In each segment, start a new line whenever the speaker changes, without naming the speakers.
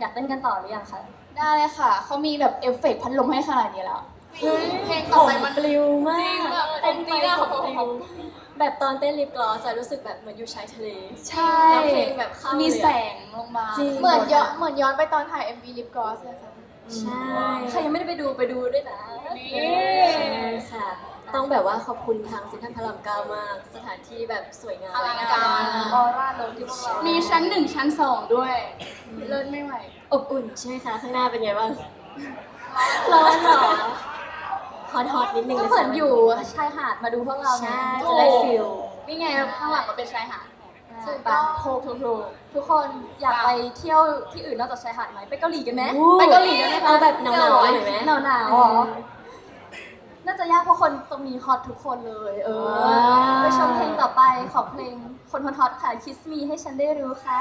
อยากเต้นกันต่อหรือยังคะ
ได้เลยค่ะ เขามีแบบเอฟเฟกต์พัดลมให้ขนาดนี้แล้ว
เพลงต่อไปมัน
ปลิวมาก
จริงแบบ
เต้นไป
ผมตีหน้า
ผม
ผม
ปลิวแบบตอนเต้นลิปกลอสอะรู้สึกแบบเหมือนอยู่ชายทะเล
ใช่
แล้วเพลงแบบเข้าเลยอะ
มีแสงลงมา
จริง
เหมือนย้อนเหมือนย้อนไปตอนถ่าย MV Lip Gloss เลยค่ะ
ใช่ ใครยังไม่ได้ไปดูไปดูด้วยนะ
นี่
ใช่ค่ะ ต้องแบบว่าขอบคุณทางเซ็นทรัลพระรามเก้ามาก สถานที่แบบสวยงาม
อลังการ
ออร่าลงที่พวกเรา
มี
มี
ชั้นหนึ่งชั้นสองด้วย เลิศไม่ไหว
อบอุ่นใช่ไหมคะ ข้างหน้าเป็นไงบ้างร้อนเหรอฮอตฮอตนิดนึง
ก็เหมือนอยู่ชายหาดมาดูพวกเราไง
ใช่จะได้ฟิล
นี่ไงข้างหลังก็เป็นชายหาด
ถูก
ปะ
ปะ
ถูกถูกถูก
ทุกคนอยากไปเที่ยวที่อื่นนอกจากชายหาดไหมไปเกาหลีกันไหม
ไปเกาหลีกันไหมคะ
เอาแบบหนาวๆหน่อยไหม
หนาวหนาวๆอ๋อ น่าจะยากเพราะคนตรงนี้ฮอตทุกคนเลย เออ
ว้าว
ไปชมเพลงต่อไปขอเพลงคนฮอตๆค่ะ Kiss Me ให้ฉันได้รู้ค่ะ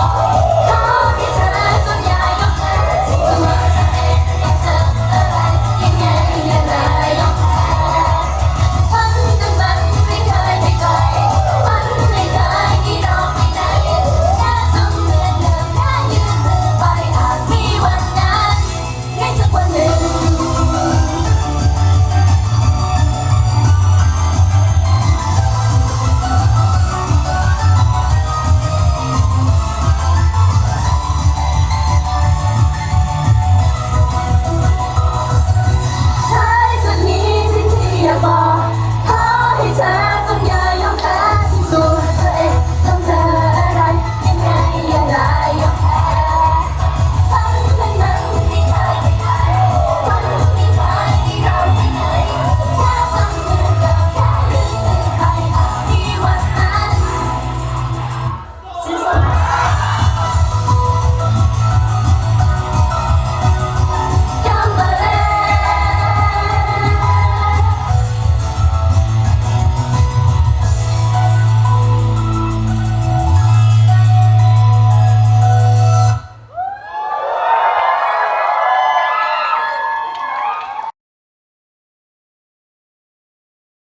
Oh!